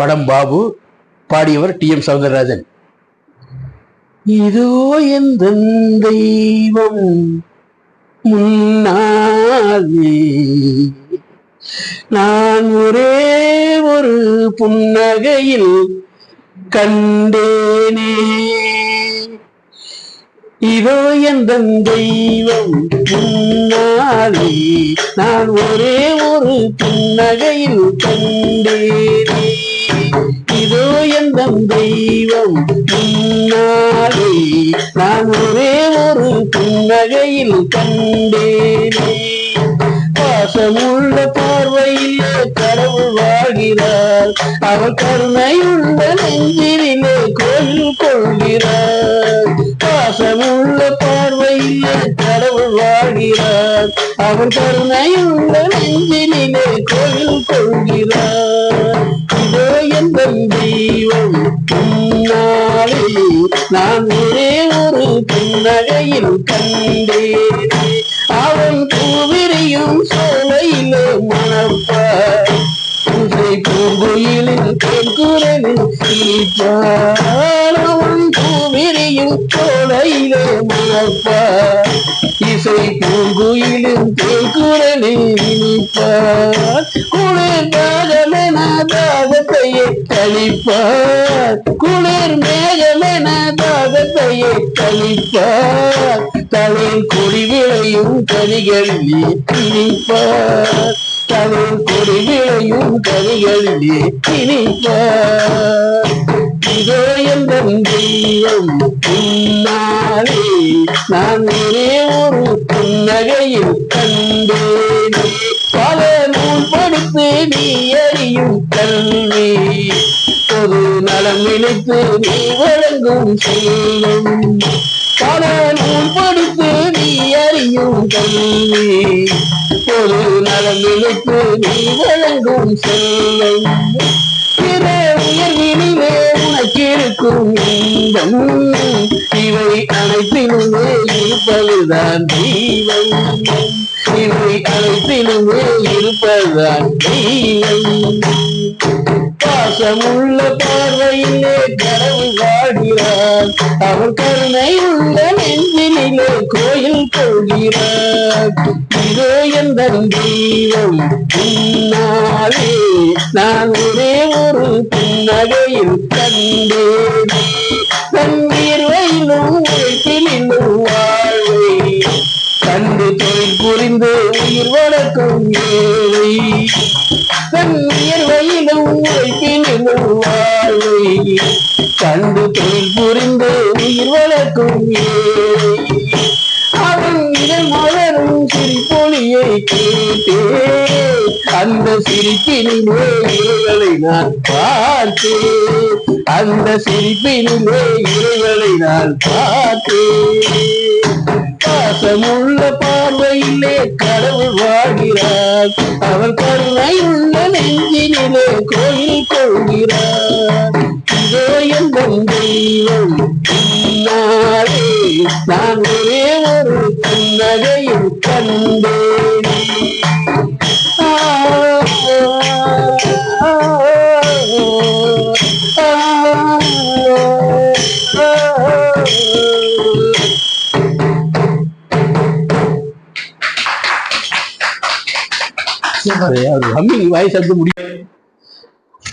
படம் பாபு பாடியவர் D M Soundararajan. இதோ எந்த தெய்வம் முன்னாலே. நான் ஒரே ஒரு புன்னகையில் கண்டேனே. இதோ எந்த தெய்வம் முன்னாலே. நான் ஒரே ஒரு புன்னகையில் கண்டேனே. இதோ தெய்வம் முன்னாலே நான் ஒரே ஒரு புன்னகையில் கண்டேனே. பாசமுள்ள பார்வையிலே கடவுள் வாழ்கிறார். அவர் கருணையுள்ள நெஞ்சிலே கோயில் கொள்கிறார். பாசமுள்ள பார்வையிலே கடவுள் வாழ்கிறார். அவர் கருணையுள்ள புன்னகையில் கண்டேனே. அவன் பூவிரியும் சோலையிலே மணப்பார் பூசை பூங்குயிலின் தென்குரலில் சிரிப்பார். அவன் பூவிரியும் சோலையிலே மணப்பார் இசை பூங்குயிலின் தென்குரலில் விழிப்பார். குளிர் மேகமென தாகத்தையே கழிப்பார். குளிர் மேகமென தாகத்தையே கழிப்பார். தலை கொடி விளையும் கனிகளிலே திணிப்பார் தமிழ் கொடி விளையும் கனிகளிலே திணிப்பார் இதோ எந்த தெய்வம் உன்னாலே நான் ஒரே ஒரு புன்னகையில் கண்டேனே. பல நூல் படுத்து நீ அறியும் கல்வி பொது நலம் நினைத்து நீ வழங்கும் செல்வம் பல நூல் படித்து நீ அறியும் கல்வி பொது நலம் நீ வழங்கும் செல்வம். பிற உயர்வினிலே உனக்கு இருக்கும் இன்பம். இவை அனைத்திலுமே இருப்பதுதான் தெய்வம். இவை அனைத்திலுமே இருப்பதுதான் தெய்வம். கரமுள்ள பார்வையிலே கடவுள் வாடுகிறார் அவர் கருணை உள்ள நெஞ்சினிலே கோயில் கொள்கிறார். இதோ எந்த தெய்வம் பின்னாலே நான் ஒரே ஒரு புன்னகையில் கண்டேன். தண்ணீர் வயலும் உழைப்பிலும் வாழ்வை கண்டு தொழில் புரிந்து உயிர் வளர்க்கும் ஏழை. தன் உயர்வையிலும் உழைப்பிலும் வாழ்வை கண்டு தொழில் புரிந்து உயிர் வளர்க்கும் அவன் இதன் மலரும் சிரிப்பொலியை கேட்டே அந்த சிரிப்பினிலே இவர்களை நான் பார்த்தேன். அந்த சிரிப்பினிலே இவர்களை நான் பார்த்தேன். பாசமுள்ள பார்வையிலே கடவுள் வாழ்கிறார். அவர் கருணை உள்ள நெஞ்சினிலே கோயில் கொள்கிறார். இதோ எந்த தெய்வம் நான் ஒரே ஒரு புன்னகையில் கண்டேன். வாய்ஸ் வந்து முடியும்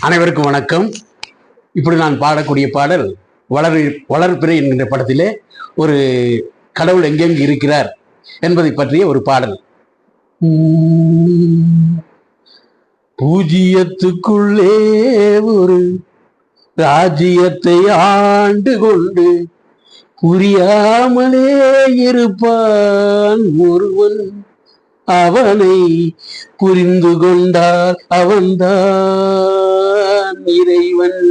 அனைவருக்கும் வணக்கம். இப்படி நான் பாடக்கூடிய பாடல் வளர் வளர்பிறை என்கின்ற படத்திலே ஒரு கடவுள் எங்கெங்கு இருக்கிறார் என்பதை பற்றிய ஒரு பாடல். பூஜ்ஜியத்துக்குள்ளே ஒரு ராஜ்யத்தை ஆண்டு கொண்டு புரியாமலே இருப்பான் ஒருவன். அவனை புரிந்து கொண்டார் அவன்தான் இறைவன்.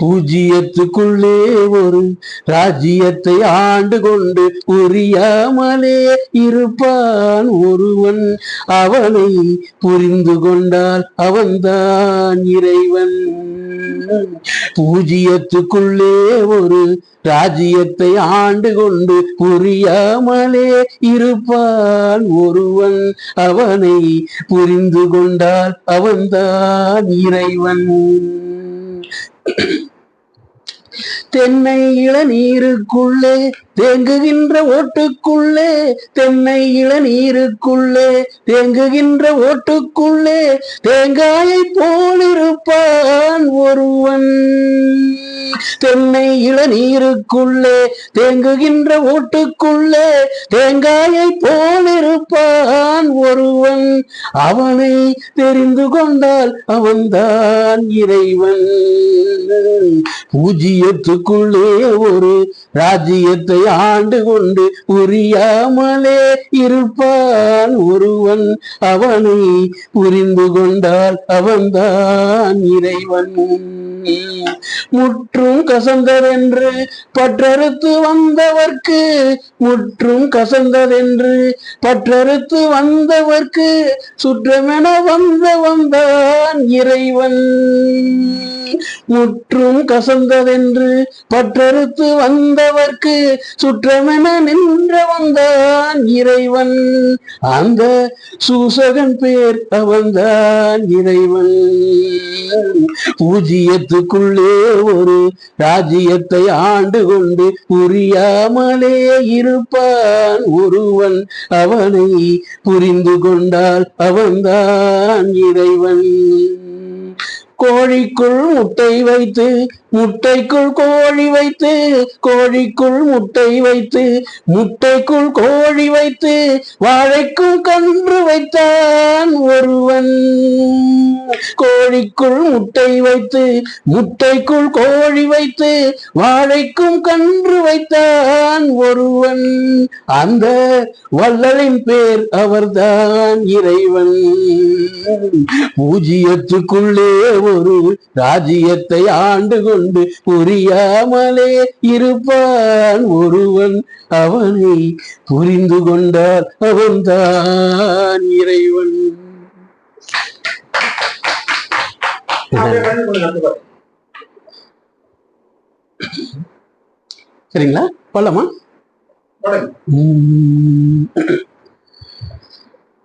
பூஜ்ஜியத்துக்குள்ளே ஒரு ராஜ்யத்தை ஆண்டு கொண்டு புரியாமலே இருப்பான் ஒருவன். அவனை புரிந்து கொண்டால் அவன்தான் இறைவன். பூஜ்ஜியத்துக்குள்ளே ஒரு ராஜ்யத்தை ஆண்டு கொண்டு புரியாமலே இருப்பான் ஒருவன். அவனை புரிந்து கொண்டால் அவன்தான் இறைவன். தென்னை இளநீருக்குள்ளே தேங்குகின்ற ஓட்டுக்குள்ளே தென்னை இளநீருக்குள்ளே தேங்குகின்ற ஓட்டுக்குள்ளே தேங்காயை போலிருப்பான் ஒருவன். தென்னை இளநீருக்குள்ளே தேங்குகின்ற ஓட்டுக்குள்ளே தேங்காயை போலிருப்பான் ஒருவன். அவனை தெரிந்து கொண்டால் அவன்தான் இறைவன். பூஜ்ஜியத்துக்குள்ளே ஒரு ராஜ்யத்தை ஆண்டு கொண்டு புரியாமலே இருப்பான் ஒருவன். அவனை புரிந்து கொண்டால் அவன்தான் இறைவன். முற்றும் கசந்ததென்று பற்றறுத்து வந்தவர்க்கு முற்றும் கசந்ததென்று பற்றறுத்து வந்தவர்க்கு சுற்றமென வந்த வந்தான் இறைவன். முற்றும் கசந்ததென்று பற்றறுத்து வந்தவர்க்கு சுற்றமென நின்ற வந்தான் இறைவன். அந்த சூசகன் பேர் அவன்தான் இறைவன். பூஜ்யத்துக்குள்ளே ஒரு ராஜ்யத்தை ஆண்டு கொண்டு புரியாமலே இருப்பான் ஒருவன். அவனை புரிந்து கொண்டால் அவன்தான் இறைவன். கோழிக்குள் முட்டை வைத்து முட்டைக்குள் கோழி வைத்து கோழிக்குள் முட்டை வைத்து முட்டைக்குள் கோழி வைத்து வாழைக்குள் கன்று வைத்தான் ஒருவன். கோழிக்குள் முட்டை வைத்து முட்டைக்குள் கோழி வைத்து வாழைக்கும் கன்று வைத்தான் ஒருவன். அந்த வள்ளலின் பேர் அவர்தான் இறைவன். பூஜ்ஜியத்துக்குள்ளே ஒரு ராஜ்யத்தை ஆண்டு கொண்டு புரியாமலே இருப்பான் ஒருவன் அவனை புரிந்து கொண்டால் அவன்தான் இறைவன். சரிங்களா? உம்.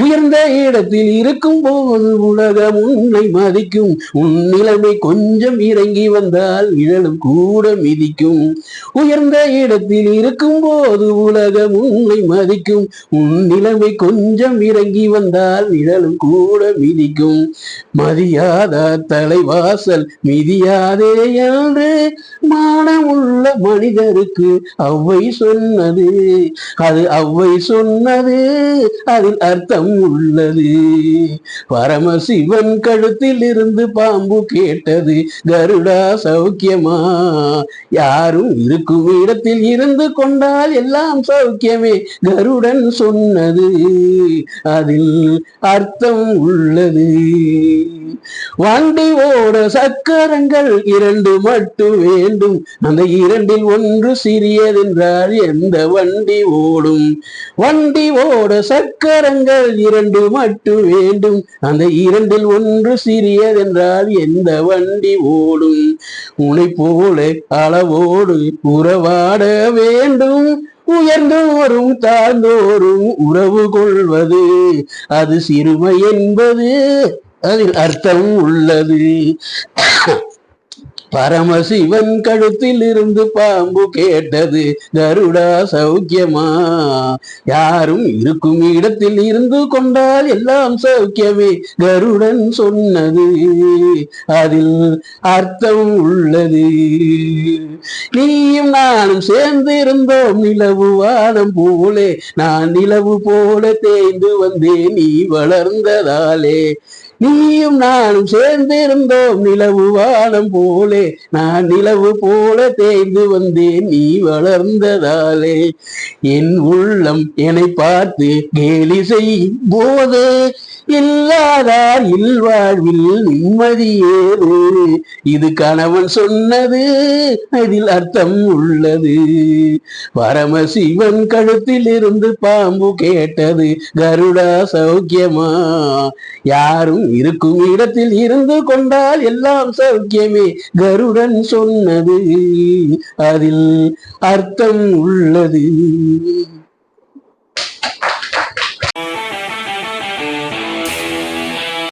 உயர்ந்த இடத்தில் இருக்கும் போது உலகம் உன்னை மதிக்கும். உன் நிலைமை கொஞ்சம் இறங்கி வந்தால் நிழலும் கூட மிதிக்கும். உயர்ந்த இடத்தில் இருக்கும் போது உலகம் உன்னை மதிக்கும். உன் நிலைமை கொஞ்சம் இறங்கி வந்தால் நிழலும் கூட மிதிக்கும். மதியாத தலைவாசல் மிதியாதே என்று மானமுள்ள மனிதருக்கு அவ்வை சொன்னது. அது அவ்வை சொன்னது. அதில் அர்த்தம் உள்ளது. பரமசிவன் கழுத்தில் இருந்து பாம்பு கேட்டது கருடா சௌக்கியமா? யாரும் இருக்கும் இடத்தில் இருந்து கொண்டால் எல்லாம் சௌக்கியமே கருடன் சொன்னது அதில் அர்த்தம் உள்ளது. வண்டி ஓட சக்கரங்கள் இரண்டு மட்டும் வேண்டும். அந்த இரண்டில் ஒன்று சிறியதென்றால் எந்த வண்டி ஓடும்? வண்டி ஓட சக்கரங்கள் இரண்டு மட்டும் வேண்டும். அந்த இரண்டில் ஒன்று சிறியதென்றால் எந்த வண்டி ஓடும்? உனை போல அளவோடு உறவாட வேண்டும். உயர்ந்தோறும் தாழ்ந்தோறும் உறவு கொள்வது. அது சிறுமை என்பது. அதில் அர்த்தம் உள்ளது. பரமசிவன் கழுத்தில் இருந்து பாம்பு கேட்டது கருடா சௌக்கியமா? யாரும் இருக்கும் இடத்தில் இருந்து கொண்டால் எல்லாம் சௌக்கியமே கருடன் சொன்னது அதில் அர்த்தம் உள்ளது. நீயும் நானும் சேர்ந்து இருந்தோம் நிலவு வானம் போலே நான் நிலவு போல தேய்ந்து வந்தேன் நீ வளர்ந்ததாலே. நீயும் நானும் சேர்ந்திருந்தோம் நிலவு வானம் போலே. நான் நிலவு போல தேய்ந்து வந்தேன் நீ வளர்ந்ததாலே. என் உள்ளம் என்னை பார்த்து கேலி செய்யும் போது இல்லாதார் இல்வாழ்வில் நிம்மதியேது இது கணவன் சொன்னது அதில் அர்த்தம் உள்ளது. பரமசிவன் கழுத்தில் இருந்து பாம்பு கேட்டது கருடா சௌக்கியமா? யாரும் இருக்கும் இடத்தில் இருந்து கொண்டால் எல்லாம் சௌக்கியமே. கருடன் சொன்னது அதில் அர்த்தம் உள்ளது.